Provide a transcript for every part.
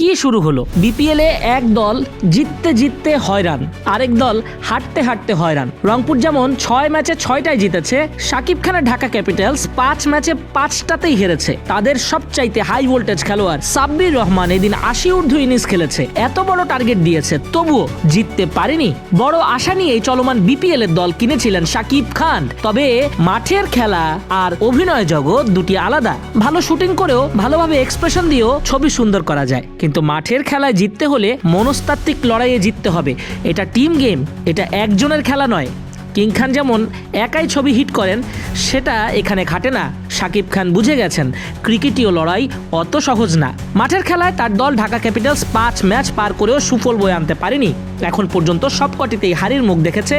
কি শুরু হলো? বিপিএল এ এক দল জিততে জিততে হয়রান, আরেক দল হাঁটতে হাঁটতে হয়রান। রংপুর যেমন ছয় ম্যাচে ছয়টাই জিতেছে, সাকিব খানের ঢাকা ক্যাপিটালস পাঁচ ম্যাচে পাঁচটাতেই হেরেছে। তাদের সবচাইতে হাই ভোল্টেজ খেলোয়াড় সাব্বির রহমান এদিন আশি ঊর্ধ্ব ইনিংস খেলেছে। এত বড় টার্গেট দিয়েছে, তবুও জিততে পারেনি। বড় আশা নিয়ে চলমান বিপিএল এর দল কিনেছিলেন সাকিব খান। তবে মাঠের খেলা আর অভিনয় জগৎ দুটি আলাদা। ভালো শুটিং করেও, ভালোভাবে এক্সপ্রেশন দিয়েও ছবি সুন্দর করা যায়। কিন্তু মাঠের খেলায় জিততে হলে মনস্তাত্ত্বিক লড়াইয়ে জিততে হবে। এটা টিম গেম, এটা একজনের খেলা নয়। কিং খান যেমন একাই ছবি হিট করেন, সেটা এখানে খাটে না। সাকিব খান বুঝে গেছেন, ক্রিকেটীয় লড়াই অত সহজ না। মাঠের খেলায় তার দল ঢাকা ক্যাপিটালস পাঁচ ম্যাচ পার করেও সুফল বয়ে আনতে পারেনি। এখন পর্যন্ত সবকটিতেই হারির মুখ দেখেছে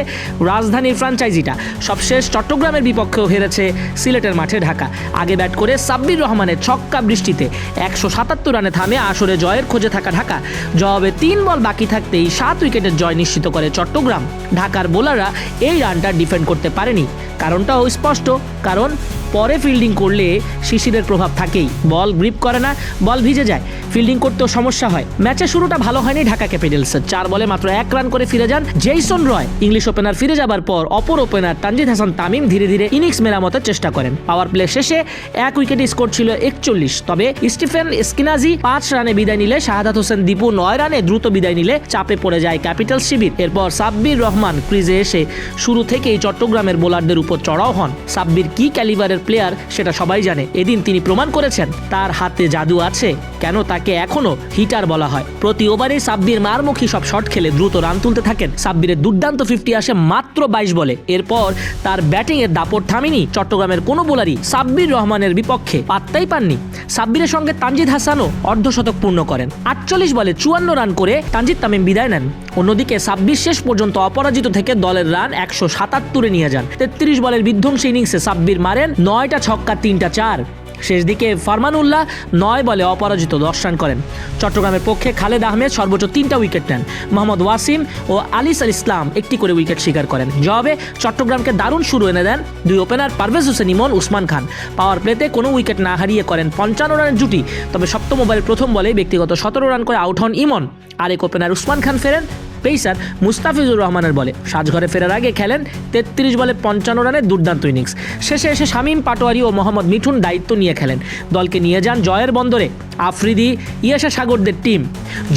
রাজধানীর ফ্রাঞ্চাইজিটা। সবশেষ চট্টগ্রামের বিপক্ষেও হেরেছে সিলেটের মাঠে ঢাকা। আগে ব্যাট করে সাব্বির রহমানের ছক্কা বৃষ্টিতে একশো সাতাত্তর রানে থামে আসরে জয়ের খোঁজে থাকা ঢাকা। জবাবে তিন বল বাকি থাকতেই সাত উইকেটের জয় নিশ্চিত করে চট্টগ্রাম। ঢাকার বোলাররা এই রানটা ডিফেন্ড করতে পারেনি। কারণটাও স্পষ্ট, কারণ পরে ফিল্ডিং করলে শিশিরের প্রভাব থাকেই। বল গ্রিপ করে না, বল ভিজে যায়। ফিল্ডিং করতেও সমস্যা হয়। ম্যাচের শুরুটা ভালো হয়নি ঢাকা ক্যাপিটালসের চার বলে মাত্র এক রান করে ফিরে যান জেইসন রয়। ইংলিশ ওপেনার ফিরে যাবার পর অপর ওপেনার তানজিদ হাসান তামিম ধীরে ধীরে ইনিংস মেরামতের চেষ্টা করেন। পাওয়ার প্লে শেষে এক উইকেটে স্কোর ছিল একচল্লিশ। তবে স্টিফেন স্কিনাজি পাঁচ রানে বিদায় নিলে শাহাদাত হোসেন দীপু নয় রানে দ্রুত বিদায় নিলে চাপে পড়ে যায় ক্যাপিটাল শিবির। এরপর সাব্বির রহমান ক্রিজে এসে শুরু থেকেই চট্টগ্রামের বোলারদের উপর চড়াও হন। সাব্বির কি ক্যালিবারের প্লেয়ার সেটা সবাই জানে। এদিন তিনি প্রমাণ করেছেন, তার হাতে জাদু আছে। কেন তাকে এখনও হিটার বলা হয়? প্রতি ওভারেই সাব্বির মারমুখী সব শট খেলে দ্রুত রান তুলতে থাকেন। সাব্বিরের দুর্দান্ত ফিফটি আসে মাত্র বাইশ বলে। এরপর তার ব্যাটিং এর দাপট থামেনি চট্টগ্রামের কোনো বোলারই সাব্বির রহমানের বিপক্ষে পাত্তাই পাননি। সাব্বিরের সঙ্গে তানজিদ হাসানও অর্ধশতক পূর্ণ করেন। আটচল্লিশ বলে চুয়ান্ন রান করে তানজিদ তামিম বিদায় নেন। অন্যদিকে সাব্বির শেষ পর্যন্ত অপরাজিত থেকে দলের রান একশো সাতাত্তরে নিয়ে যান। তেত্রিশ বলের বিধ্বংসী ইনিংসে সাব্বির মারেন নয়টা ছক্কা, তিনটা চার। শেষ দিকে ফারমানুল্লাহ নয় বলে অপরাজিত দশ রান করেন। চট্টগ্রামের পক্ষে খালেদ আহমেদ সর্বোচ্চ তিনটা উইকেট নেন। মোহাম্মদ ওয়াসিম ও আলিস আল ইসলাম একটি করে উইকেট শিকার করেন। জবাবে চট্টগ্রামকে দারুণ শুরু এনে দেন দুই ওপেনার পারভেজ হোসেন ইমন, উসমান খান। পাওয়ার প্লেতে কোনো উইকেট না হারিয়ে করেন পঞ্চান্ন রানের জুটি। তবে সপ্তম ওভারের প্রথম বলে ব্যক্তিগত সতেরো রান করে আউট হন ইমন। আরেক ওপেনার উসমান খান ফেরেন পেসার মুস্তাফিজুর রহমানের বলে। সাজঘরে ফেরার আগে খেলেন তেত্রিশ বলে পঞ্চান্ন রানের দুর্দান্ত ইনিংস। শেষে এসে শামীম পাটোয়ারি ও মোহাম্মদ মিঠুন দায়িত্ব নিয়ে খেলেন। দলকে নিয়ে যান জয়ের বন্দরে আফ্রিদি ইয়াসা সাগরদের টিম।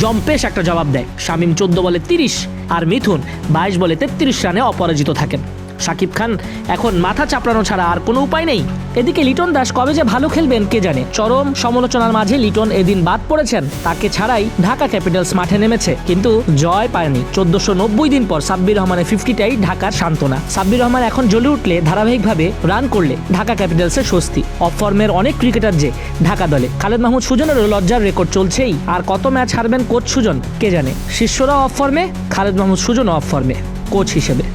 জম্পেশ একটা জবাব দেয়। শামীম চোদ্দ বলে তিরিশ আর মিথুন বাইশ বলে তেত্রিশ রানে অপরাজিত থাকেন। শাকিব খান, এখন মাথা চাপড়ানো ছাড়া আর কোনো উপায় নেই। এদিকে লিটন দাস কবে যে ভালো খেলবেন কে জানে? চরম সমালোচনার মাঝে লিটন এদিন বাদ পড়েছেন। তাকে ছাড়াই ঢাকা ক্যাপিটালস মাঠে নেমেছে। কিন্তু জয় পায়নি। চোদ্দশো নব্বই দিন পর সাব্বির রহমানের ফিফটিটাই ঢাকার সান্ত্বনা। সাব্বির রহমান এখন জ্বলে উঠলে, ধারাবাহিকভাবে রান করলে ঢাকা ক্যাপিটালসের স্বস্তি। অফ ফর্মের অনেক ক্রিকেটার যে ঢাকা দলে। খালেদ মাহমুদ সুজনেরও লজ্জার রেকর্ড চলছেই। আর কত ম্যাচ হারবেন কোচ সুজন? কে জানে? শিষ্যরা অফ ফর্মে খালেদ মাহমুদ সুজনও অফ ফর্মে কোচ হিসেবে।